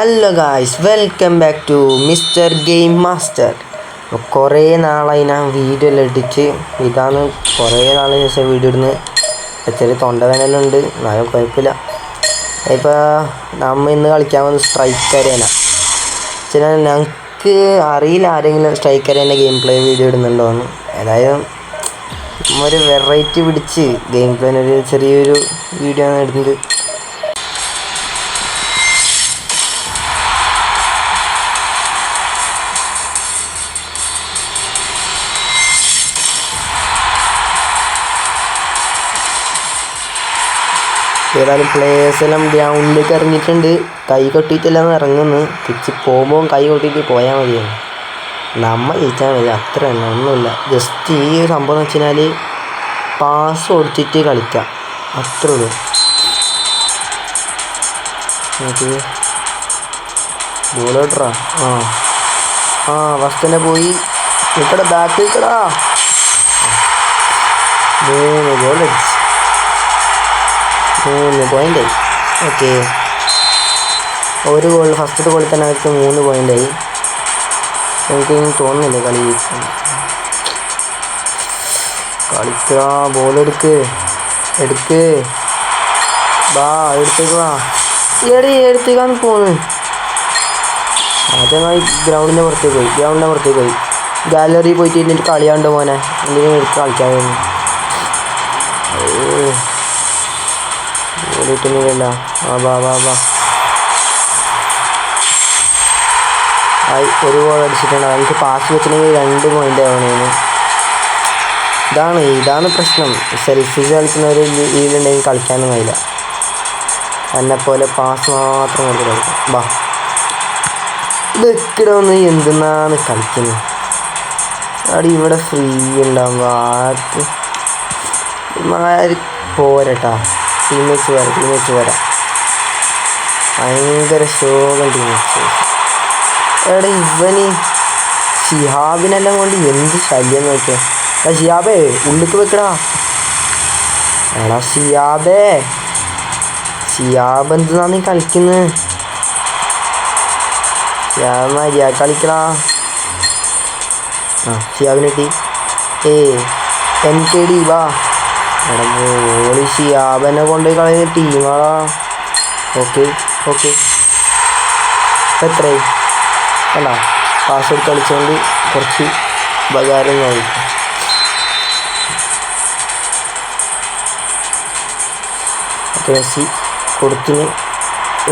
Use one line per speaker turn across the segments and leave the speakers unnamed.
Hello guys welcome back to mister game master. കുറേ നാളായി ഞാൻ വീഡിയോ എല്ലാം ഇടിച്ച്. ഇതാണ് കുറേ നാളിന് ശേഷം വീഡിയോ ഇടുന്നത്. ചെറിയ തൊണ്ടവേനെല്ലാം ഉണ്ട്. എന്നാലും കുഴപ്പമില്ല. ഇപ്പോൾ നമ്മൾ ഇന്ന് കളിക്കാൻ വന്ന സ്ട്രൈക്ക് അരേന ചില ഞങ്ങൾക്ക് അറിയില്ല ആരെങ്കിലും strike arena game play video ഇടുന്നുണ്ടോ എന്ന്. ഏതായാലും ഒരു വെറൈറ്റി പിടിച്ച് ഗെയിം പ്ലേനൊരു ചെറിയൊരു വീഡിയോ ആണ് ഇടുന്നത്. ഏതായാലും പ്ലേസ് എല്ലാം ഗ്രൗണ്ടിലേക്ക് ഇറങ്ങിയിട്ടുണ്ട് കൈ കൊട്ടിയിട്ടെല്ലാം ഇറങ്ങുന്നു. തിരിച്ച് പോകുമ്പോൾ കൈ കൊട്ടിയിട്ട് പോയാൽ മതിയാണ് നമ്മൾ ജയിച്ചാൽ മതി. അത്ര തന്നെ. ഒന്നുമില്ല. ജസ്റ്റ് ഈ ഒരു സംഭവം എന്ന് വെച്ചാൽ പാസ് കൊടുത്തിട്ട് കളിക്കാം. അത്രേ ഉള്ളൂ. ബോളോട്ടറാ ആ. ആ ഫസ്റ്റ് പോയി. നിൽക്കടാ ബാക്ക് നിൽക്കടാ മൂന്ന് ഗോൾ അടിച്ച്. മൂന്ന് പോയിന്റ് ആയി. ഓക്കെ. ഒരു ഗോൾ ഫസ്റ്റത്തെ ഗോളിൽ തന്നെ അവർക്ക് മൂന്ന് പോയിന്റ് ആയി. എനിക്ക് തോന്നുന്നില്ല കളി. കളിക്കുക കളിക്കാ ബോൾ എടുക്ക്. എടുക്ക്. വാ എടുത്തേക്ക് വാ. എടി എടുത്തേക്കാന്ന് പോന്ന് ആദ്യമായി ഗ്രൗണ്ടിന്റെ പുറത്തേക്ക് പോയി. ഗ്രൗണ്ടിന്റെ പുറത്തേക്ക് പോയി. ഗാലറി പോയിട്ട് എന്നിട്ട് കളിയാണ്ട് പോനെ എന്തെങ്കിലും എടുത്ത് കളിക്കാൻ വേണ്ടി ആ വാ വാ വാ. ആയി ഒരു ഗോൾ അടിച്ചിട്ടുണ്ട് എനിക്ക് പാസ് വെച്ചിട്ടുണ്ടെങ്കിൽ രണ്ട് പോയിന്റ് ആവണേന്. ഇതാണ് ഇതാണ് പ്രശ്നം. സെൽഫിഷ് കളിക്കുന്നവർ ഇതിലുണ്ടെങ്കിൽ കളിക്കാനും കഴിയില്ല. എന്നെ പോലെ പാസ് മാത്രം കൊടുത്ത് കളിക്കും. വാ. ഇതൊക്കെ എന്തെന്നാണ് കളിക്കുന്നത് അവിടെ ഇവിടെ ഫ്രീ ഉണ്ടാകുമ്പോൾ ആർക്ക് പോരട്ടാ. ടീമേറ്റ്സ് വരാം ടീമേറ്റ്സ് വരാം. ഭയങ്കര ശോകം ടീമേറ്റ്സ് എടാ ഇവന് ഷിഹാബിനെല്ലാം കൊണ്ട് എന്ത് ശല്യം നോക്കിയ? എടാ ഷിയാബേ ഉള്ളിക്ക് വെക്കടാ. എടാ ഷിയാബേ ഷിയാബ് എന്തിനാ നീ കളിക്കുന്നത് ഷിയാബ് കളിക്കടാ. ആ ഷിയാബിനെ T A M K D വാ. മോളി ഷിയാബനെ കൊണ്ട് കളയുന്ന ടീമാ ഓക്കെ ഓക്കെ. എത്രയായി? അല്ല പാസ്വേഡ് കളിച്ചുകൊണ്ട് കുറച്ച് ഉപകാരങ്ങളായി ഓക്കെ മെസ്സി കൊടുത്തിന്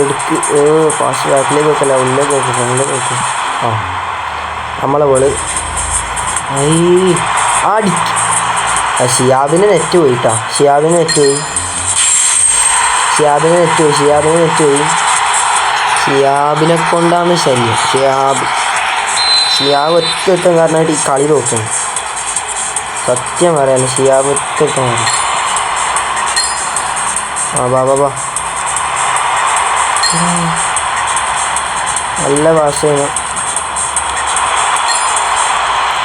എടുക്ക്. ഏ പാസ് ബാക്കിലേക്ക് വെക്കല്ല? ഉള്ളിലേക്ക് വെക്കും ഫ്രണ്ടിലേക്ക് വെക്കും ആ. നമ്മളെ ബോൾ ഐ അടി. ആ ഷിയാബിന് നെറ്റ് പോയി കേട്ടോ ഷിയാബിന് നെറ്റ് പോയി. ഷിയാബിന് നെറ്റ് പോയി ഷിയാബിന് നെറ്റ് പോയി. ഷിയാബിനെ കൊണ്ടാണ് ശല്യം. ഷിയാബ് ഷിയാബ് ഒറ്റ കാരണമായിട്ട് ഈ കളി നോക്കും സത്യം പറയാൻ ഷിയാബ് ഒറ്റ കാരണം ആ ബാ ബാ നല്ല ഭാഷയാണ്.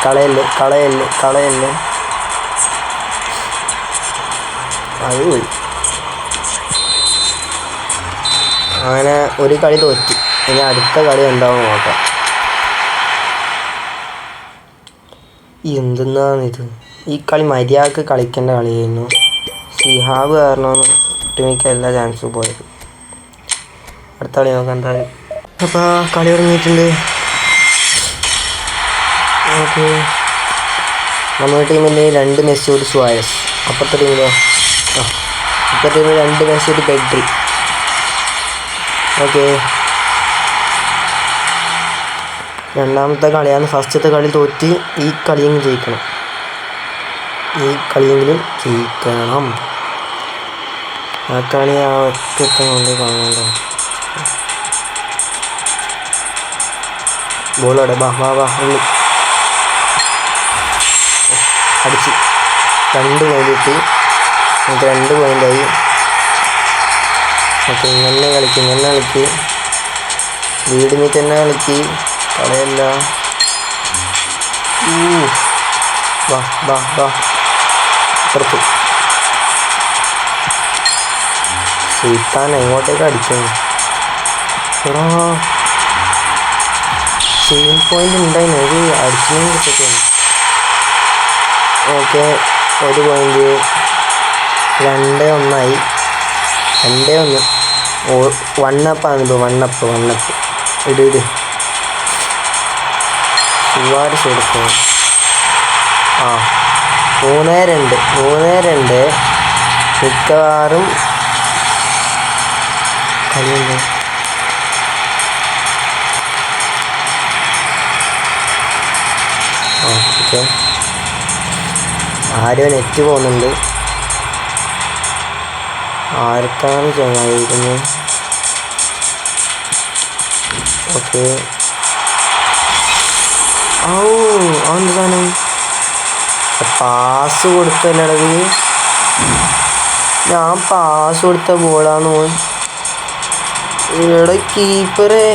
കളയല്ലേ കളയല്ലേ കളയല്ലേ. അത് പോയി അങ്ങനെ ഒരു കളി തോറ്റി. ഇനി അടുത്ത കളി എന്താവും നോക്കാം. എന്തെന്നാണിത്? ഈ കളി മര്യാദയ്ക്ക് കളിക്കേണ്ട കളിയായിരുന്നു. സിഹാബ് കാരണം ഒട്ടുമിക്ക എല്ലാ ചാൻസും പോയത്. അടുത്ത കളി നോക്കാം എന്തായാലും. അപ്പോൾ കളി തുടങ്ങിയിട്ടുണ്ട്. നമ്മുടെ ടീമിൽ രണ്ട് മെസ്സി ഒരു സ്വായസ് അപ്പുറത്തെ ടീമിലോ? ഇപ്പോഴത്തെ ടീമിൽ രണ്ട് മെസ്സി ഒരു ബെഡ്രി ഓക്കെ. രണ്ടാമത്തെ കളിയാണ് ഫസ്റ്റത്തെ കളി തോറ്റി ഈ കളിയും ജയിക്കണം. ഈ കളിയെങ്കിലും ജയിക്കണം. ആ കളി ആ ഒറ്റ കൊണ്ട് കാണണ്ട ബോളോടെ ബാ ബാ ഉള്ളി. അടിച്ച്. രണ്ട് കൈ കിട്ടി നമുക്ക് രണ്ട് പോയിന്റായി ഓക്കെ ഇങ്ങനെ കളിക്ക് ഇങ്ങനെ കളിക്ക്. വീട് മീറ്റ് തന്നെ കളിക്ക്. കളയല്ല ഊ. വാ വാ വാ. പുറത്ത് സുൽത്താൻ എങ്ങോട്ടേക്ക് അടിക്കുന്നു സെയിം പോയിന്റ് ഉണ്ടായിരുന്നു ഒരു അടിച്ചു കിട്ടിയാണ് ഓക്കെ ഒരു പോയിന്റ് രണ്ട് ഒന്നായി. രണ്ട് ഒന്ന്. ഓ വണ്ണപ്പാണ് ഇപ്പോൾ വണ്ണപ്പ് വണ്ണപ്പ്. ഇട് ഇട്. സുവാരിസ് എടുക്കും ആ മൂന്ന് രണ്ട്. മൂന്ന് രണ്ട്. മിക്കവാറും കളിയുണ്ട്. ഓക്കെ. ആരോ നെറ്റ് പോകുന്നുണ്ട്. ആർക്കാണ് ചെയ്യുന്നത് ഓക്കെ. ഔ അതെന്ത് സാധനം? പാസ് കൊടുത്തല്ലടത് ഞാൻ പാസ് കൊടുത്ത പോൻ ഇവിടെ കീപ്പറേ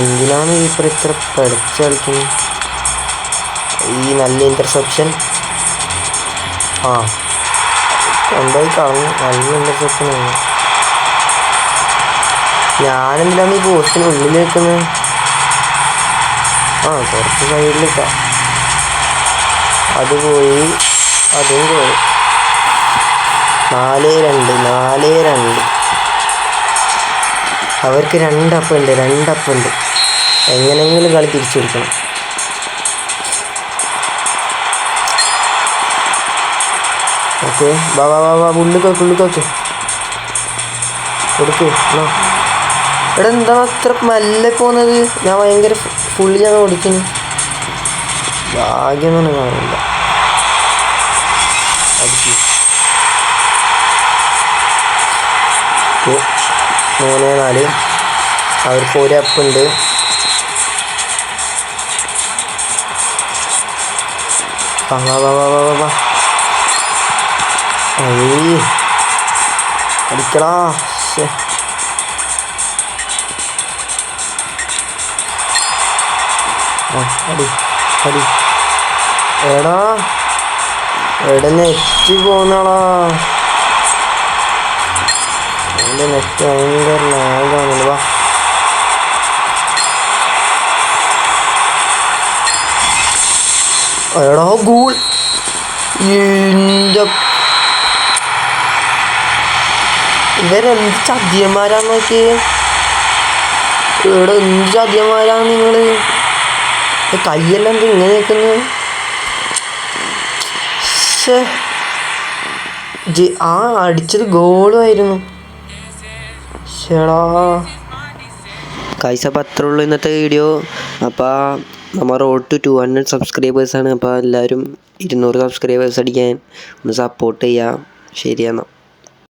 എന്തിനാണ് കീപ്പർ ഇത്ര പഠിച്ചു കളിക്കുന്നത്? ഈ നല്ല ഇന്റർസെപ്ഷൻ ആ. കൊണ്ടുപോയി കളഞ്ഞു. നല്ല ഇന്റർസെപ്ഷൻ ആണ് ഞാനെന്തിനാണ് ഈ പോസ്റ്റിന് ഉള്ളിൽ നിൽക്കുന്നത് ആ കുറച്ച് സൈഡിലേക്കാം അത് പോയി അതും പോയി. നാല് രണ്ട് നാല് രണ്ട്. അവർക്ക് രണ്ടപ്പുണ്ട് രണ്ടപ്പുണ്ട്. എങ്ങനെയെങ്കിലും കളി തിരിച്ചു കൊടുക്കണം. ഓക്കെ. വാ വാ വാ വാ. ഉള്ളിക്കോക്ക് ഉള്ളിക്കോക്ക് കൊടുക്ക്. എന്നാ എടാ എന്താ അത്ര മെല്ലെ പോകുന്നത് ഞാൻ ഭയങ്കര ഫുള്ളി ഞാൻ ഭാഗ്യം തന്നെ കാണില്ല മൂന്ന് നാല്. അവർക്ക് ഒരു അപ്പുണ്ട്. വാ വാ വാ വാ വാ വാ. അടിക്കടാ അടി അടി. എടാ. എവിടെ നെറ്റ് പോന്നാളാ എന്റെ നെറ്റ് ഭയങ്കര ലാഗാണല്ലോ വാ. എടാ ഗൂൾ എന്റെ ഇവരെന്ത് ചതിയന്മാരാന്ന് നോക്കിയേ? ഇവിടെ എന്ത് ചതിയന്മാരാണ് നിങ്ങൾ കയ്യെല്ലാം ഇങ്ങനെ. ജി- ആ അടിച്ചത് ഗോളുമായിരുന്നു ഷേടാ കൈസ അത്രേ ഉള്ളൂ ഇന്നത്തെ വീഡിയോ. അപ്പോൾ നമ്മൾ റോഡ് ടു ടു ഹൺഡ്രഡ് സബ്സ്ക്രൈബേഴ്സാണ് അപ്പോൾ എല്ലാവരും ഇരുന്നൂറ് സബ്സ്ക്രൈബേഴ്സ് അടിക്കാൻ ഒന്ന് സപ്പോർട്ട് ചെയ്യാം. ശരിയെന്നാൽ